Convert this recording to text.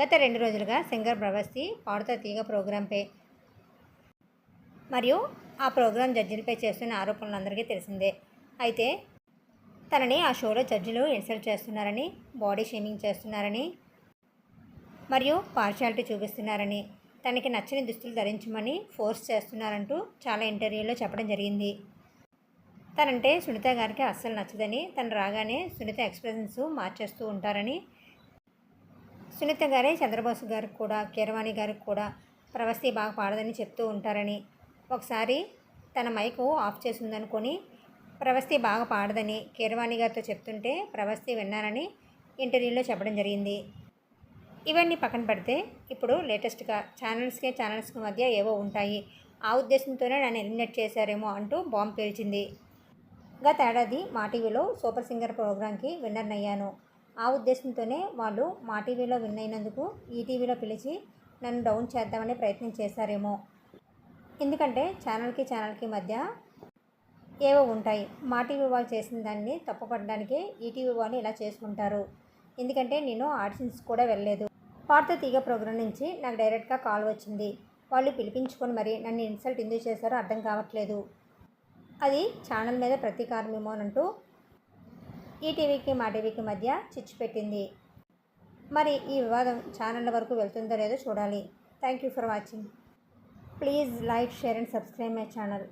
గత రెండు రోజులుగా సింగర్ ప్రవస్తి పాడుతా తీగ ప్రోగ్రాంపై మరియు ఆ ప్రోగ్రాం జడ్జిలపై చేస్తున్న ఆరోపణలు అందరికీ తెలిసిందే. అయితే తనని ఆ షోలో జడ్జిలు ఇన్సల్ట్ చేస్తున్నారని బాడీ షేమింగ్ చేస్తున్నారని మరియు పార్షాలిటీ చూపిస్తున్నారని తనకి నచ్చని దుస్తులు ధరించమని ఫోర్స్ చేస్తున్నారంటూ చాలా ఇంటర్వ్యూలో చెప్పడం జరిగింది. తనంటే సునీత గారికి అస్సలు నచ్చదని తను రాగానే సునీత ఎక్స్ప్రెషన్స్ మార్చేస్తూ ఉంటారని సునీత గారే చంద్రబోస్ గారికి కూడా కీరవాణి గారికి కూడా ప్రవస్తి బాగా పాడదని చెప్తూ ఉంటారని. ఒకసారి తన మైకు ఆఫ్ చేసిందనుకొని ప్రవస్తి బాగా పాడదని కీరవాణి గారితో చెప్తుంటే ప్రవస్తి విన్నారని ఇంటర్వ్యూలో చెప్పడం జరిగింది. ఇవన్నీ పక్కన పెడితే ఇప్పుడు లేటెస్ట్గా ఛానల్స్కి ఛానల్స్కి మధ్య ఏవో ఉంటాయి. ఆ ఉద్దేశంతోనే నన్ను ఎలిమినేట్ చేశారేమో అంటూ బాంబు పేల్చింది. గత ఏడాది మా టీవీలో సూపర్ సింగర్ ప్రోగ్రాంకి విన్నర్ అయ్యాను ఆ ఉద్దేశంతోనే వాళ్ళు మా టీవీలో విన్ అయినందుకు ఈ టీవీలో పిలిచి నన్ను డౌన్ చేద్దామనే ప్రయత్నం చేశారేమో. ఎందుకంటే ఛానల్కి ఛానల్కి మధ్య ఏవో ఉంటాయి. మా టీవీ వాళ్ళు చేసిన దాన్ని తప్పుపడడానికి ఈటీవీ వాళ్ళు ఇలా చేసుకుంటారు. ఎందుకంటే నేను ఆడిషన్స్ కూడా వెళ్ళలేదు. పార్త తీగ ప్రోగ్రాం నుంచి నాకు డైరెక్ట్గా కాల్ వచ్చింది. వాళ్ళు పిలిపించుకొని మరి నన్ను ఇన్సల్ట్ ఎందుకు చేశారో అర్థం కావట్లేదు. అది ఛానల్ మీద ప్రతీకారమేమో అంటూ ఈటీవీకి మా టీవీకి మధ్య చిచ్చు పెట్టింది. మరి ఈ వివాదం ఛానళ్ళ వరకు వెళ్తుందో లేదో చూడాలి. Thank you for watching. Please like share and subscribe my channel.